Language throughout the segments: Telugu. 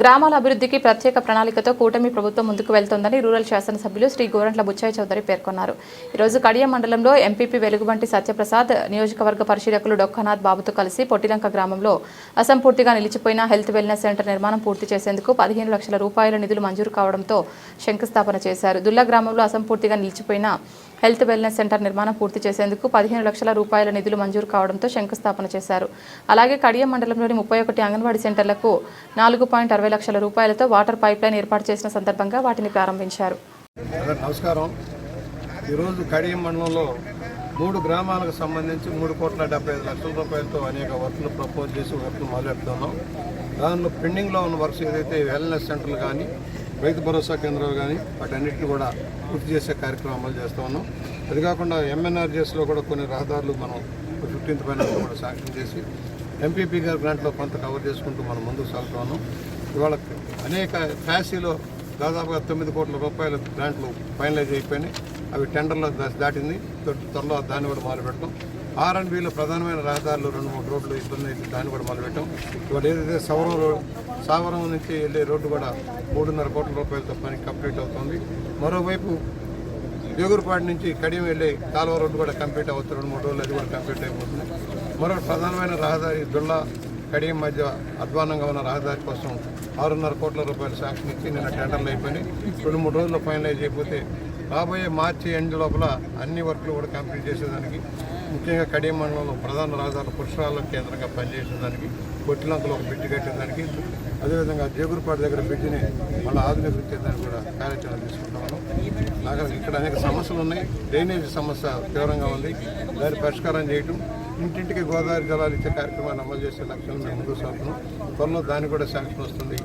గ్రామాల అభివృద్ధికి ప్రత్యేక ప్రణాళికతో కూటమి ప్రభుత్వం ముందుకు వెళ్తోందని రూరల్ శాసనసభ్యులు శ్రీ గోరంట్ల బుచ్చాయి చౌదరి పేర్కొన్నారు. ఈరోజు కడియం మండలంలో ఎంపీపీ వెలుగుబంటి సత్యప్రసాద్ నియోజకవర్గ పరిశీలకులు డొక్కనాథ్ బాబుతో కలిసి పొట్టిలంక గ్రామంలో అసంపూర్తిగా నిలిచిపోయిన హెల్త్ వెల్నెస్ సెంటర్ నిర్మాణం పూర్తి చేసేందుకు పదిహేను లక్షల రూపాయల నిధులు మంజూరు కావడంతో శంకుస్థాపన చేశారు. దుల్లా గ్రామంలో అసంపూర్తిగా నిలిచిపోయిన హెల్త్ వెల్నెస్ సెంటర్ నిర్మాణం పూర్తి చేసేందుకు పదిహేను లక్షల రూపాయల నిధులు మంజూరు కావడంతో శంకుస్థాపన చేశారు. అలాగే కడియం మండలంలోని ముప్పై ఒకటి అంగన్వాడీ సెంటర్లకు నాలుగు పాయింట్ అరవై లక్షల రూపాయలతో వాటర్ పైప్ లైన్ ఏర్పాటు చేసిన సందర్భంగా వాటిని ప్రారంభించారు. నమస్కారం. ఈరోజు కడియం మండలంలో మూడు గ్రామాలకు సంబంధించి మూడు కోట్ల డెబ్బై ఐదు లక్షల రూపాయలతో అనేక వర్క్లు ప్రపోజ్ చేసి వర్క్లు మొదలెడుతున్నాం. దానిలో పెండింగ్లో ఉన్న వర్క్స్ ఏదైతే వెల్నెస్ సెంటర్లు కానీ రైతు భరోసా కేంద్రాలు కానీ వాటన్నిటిని కూడా పూర్తి చేసే కార్యక్రమం అమలు చేస్తూ ఉన్నాం. అది కాకుండా ఎంఎన్ఆర్జీఎస్లో కూడా కొన్ని రహదారులు మనం ఫిఫ్టీన్త్ ఫైనాన్స్ కూడా శాంక్షన్ చేసి ఎంపీపీ గారి గ్రాంట్లో కొంత కవర్ చేసుకుంటూ మనం ముందుకు సాగుతూ ఉన్నాం. ఇవాళ అనేక ఫ్యాసీలో దాదాపుగా తొమ్మిది కోట్ల రూపాయల గ్రాంట్లు ఫైనలైజ్ అయిపోయినాయి. అవి టెండర్లో దాటింది. త్వరలో దాన్ని కూడా మొదలు పెట్టాం ఆర్ అండ్ బిలో ప్రధానమైన రహదారులు రెండు మూడు రోడ్లు ఇబ్బంది అయితే దాన్ని కూడా మొదలు పెట్టాం ఇవాళ ఏదైతే సవరం రోడ్ సావరం నుంచి వెళ్ళే రోడ్డు కూడా మూడున్నర కోట్ల రూపాయలతో పని కంప్లీట్ అవుతుంది. మరోవైపు జోగురుపాడు నుంచి కడియం వెళ్ళే కాలువ రోడ్డు కూడా కంప్లీట్ అవుతుంది రెండు మూడు రోజులు అది కూడా కంప్లీట్ అయిపోతుంది. మరో ప్రధానమైన రహదారి దుల్లా కడియం మధ్య అధ్వానంగా ఉన్న రహదారి కోసం ఆరున్నర కోట్ల రూపాయలు శాంక్షన్ ఇచ్చి నిన్న టెండర్లు అయిపోయినాయి. రెండు మూడు రోజుల్లో ఫైనలైజ్ అయిపోతే రాబోయే మార్చి ఎండ్ లోపల అన్ని వర్క్లు కూడా కంప్లీట్ చేసేదానికి ముఖ్యంగా కడియం మండలంలో ప్రధాన రహదారుల పురుషురాల కేంద్రంగా పనిచేసేదానికి కొట్టిలంకలో ఒక బిడ్డు కట్టేదానికి అదేవిధంగా జేగురుపాడు దగ్గర బిడ్డుని మళ్ళీ ఆధునీకరించేదానికి కూడా కార్యాచరణ తీసుకుంటాము నాకు ఇక్కడ అనేక సమస్యలు ఉన్నాయి డ్రైనేజ్ సమస్య తీవ్రంగా ఉంది దాన్ని పరిష్కారం చేయటం ఇంటింటికి గోదావరి జలాలు ఇచ్చే కార్యక్రమాన్ని అమలు చేసే లక్ష్యం మేము ముందుకు సాగుతున్నాం. త్వరలో దానికి కూడా శాంక్షన్ వస్తుంది.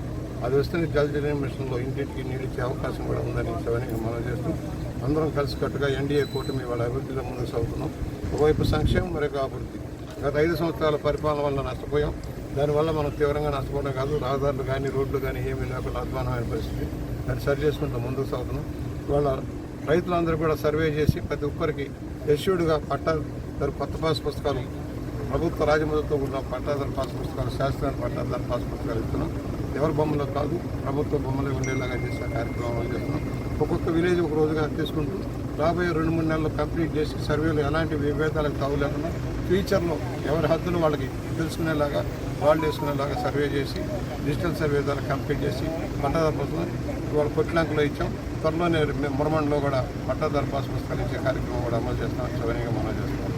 అది వస్తుంది జల్ జీవన్ మిషన్లో ఇంటింటికి నీళ్ళు ఇచ్చే అవకాశం కూడా ఉందని సవనికి మనం చేస్తూ అందరం కలిసికట్టుగా ఎన్డీఏ కూటమి వాళ్ళ అభివృద్ధిలో ముందుకు సాగుతున్నాం. ఒకవైపు సంక్షేమం మరొక అభివృద్ధి. గత ఐదు సంవత్సరాల పరిపాలన వల్ల నష్టపోయాం. దానివల్ల మనం తీవ్రంగా నష్టపోవడం కాదు రహదారులు కానీ రోడ్లు కానీ ఏమీ లేకుండా అధ్వానమైన పరిస్థితి. దాన్ని సరి చేసుకుంటూ ముందుకు సాగుతున్నాం. ఇవాళ రైతులందరూ కూడా సర్వే చేసి ప్రతి ఒక్కరికి ఎష్యూడ్గా పట్టా కొత్త పాస్ పుస్తకాలు ప్రభుత్వ రాజముద్రతో కూడిన పట్టాదారు పాస్ పుస్తకాలు శాస్త్రాన్ని పట్టాదారు పాస్ పుస్తకాలు ఇస్తున్నాం. ఎవరి బొమ్మలో కాదు ప్రభుత్వ బొమ్మలే ఉండేలాగా చేసే కార్యక్రమం చేస్తున్నాం. ఒక్కొక్క విలేజ్ ఒక రోజుగా తీసుకుంటూ రాబోయే రెండు మూడు నెలల్లో కంప్లీట్ చేసి సర్వేలు ఎలాంటి విభేదాలకు తావు లేకుండా ఫ్యూచర్లో ఎవరి హద్దులు వాళ్ళకి తెలుసుకునేలాగా వాళ్ళు వేసుకునేలాగా సర్వే చేసి డిజిటల్ సర్వే ద్వారా కంప్లీట్ చేసి పట్టాదారు పుస్తకం ఇవాళ కొట్టిలంకలో ఇచ్చాం. త్వరలోనే మురమండలో కూడా పట్టాదారు పాస్ పుస్తకాలు ఇచ్చే కార్యక్రమం కూడా అమలు చేస్తాం చేస్తున్నాం.